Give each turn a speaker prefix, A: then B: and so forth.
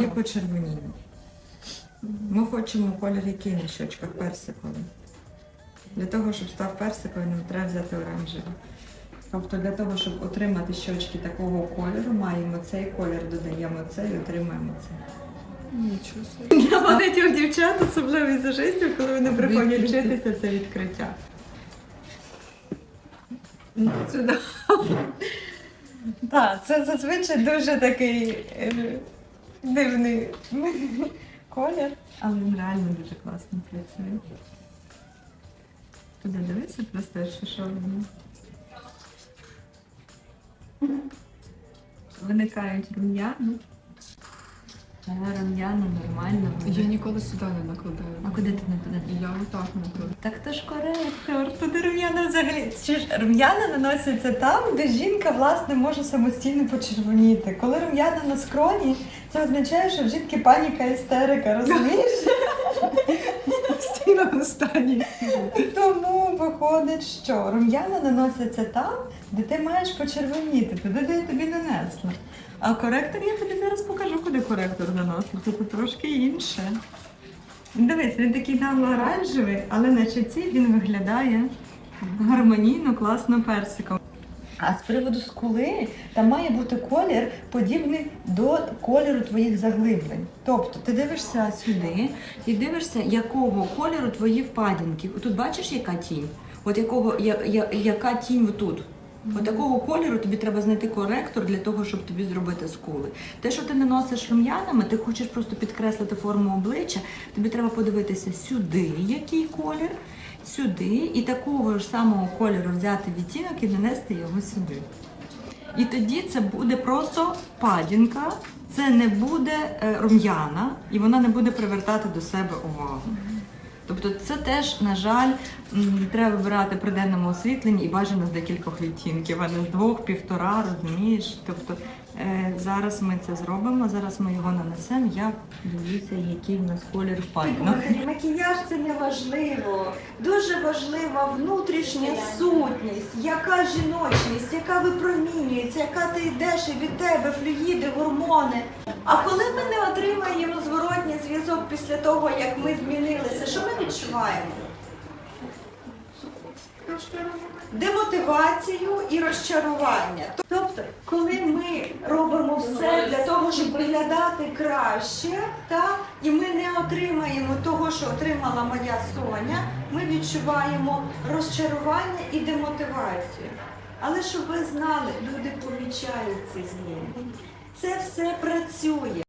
A: є почервоніння. Ми хочемо колір який на щочках персиковий. Для того, щоб став персиковий, нам треба взяти оранжевий. Тобто для того, щоб отримати щочки такого кольору, маємо цей колір, додаємо цей і отримаємо цей.
B: Нічого собі.
A: Для багатьох дівчат, особливо візажистів, коли вони приходять вчитися, це відкриття. Так, це зазвичай дуже такий е, дивний колір, але він реально дуже класно працює. Туди дивися просто, що що воно. Виникають рум'яни. Але рум'яна нормально.
B: Я ніколи сюди не накладаю.
A: А куди ти не туди?
B: Я отак накладаю.
A: Так то ж коректор, туди рум'яна взагалі. Чи ж рум'яна наносяться там, де жінка власне може самостійно почервоніти. Коли рум'яна на скроні, це означає, що в жінки паніка істерика, розумієш?
B: Постійно на стані.
A: Тому виходить, що рум'яна наносяться там, де ти маєш почервоніти, туди, де я тобі нанесла. А коректор я тобі зараз покажу, куди коректор наноситься. Це трошки інше. Дивись, він такий нагло-оранжевий, але на чеці він виглядає гармонійно, класно персиком. А з приводу скули, там має бути колір подібний до кольору твоїх заглиблень. Тобто ти дивишся сюди і дивишся, якого кольору твої впадінки. Тут бачиш, яка тінь? От якого, я, я, яка тінь отут? От такого кольору тобі треба знайти коректор для того, щоб тобі зробити скули. Те, що ти не носиш рум'янами, ти хочеш просто підкреслити форму обличчя, тобі треба подивитися сюди, який колір, сюди, і такого ж самого кольору взяти відтінок і нанести його сюди. І тоді це буде просто падінка, це не буде е, рум'яна, і вона не буде привертати до себе увагу. Тобто це теж, на жаль, треба вибирати при денному освітленні і бажано з декількох відтінків, а не з двох, півтора, розумієш? Тобто зараз ми це зробимо, зараз ми його нанесемо. Я дивлюся, який в нас колір впадінок.
C: Макіяж це не важливо. Дуже важлива внутрішня сутність, яка жіночність, яка випромінюється, яка ти йдеш і від тебе флюїди, гормони. А коли ми не отримаємо зворотній зв'язок після того, як ми змінилися, що ми відчуваємо? Демотивацію і розчарування. Тобто, коли ми робимо все для того, щоб виглядати краще, так, і ми не отримаємо того, що отримала моя Соня, ми відчуваємо розчарування і демотивацію. Але щоб ви знали, люди помічають ці зміни. Це все працює.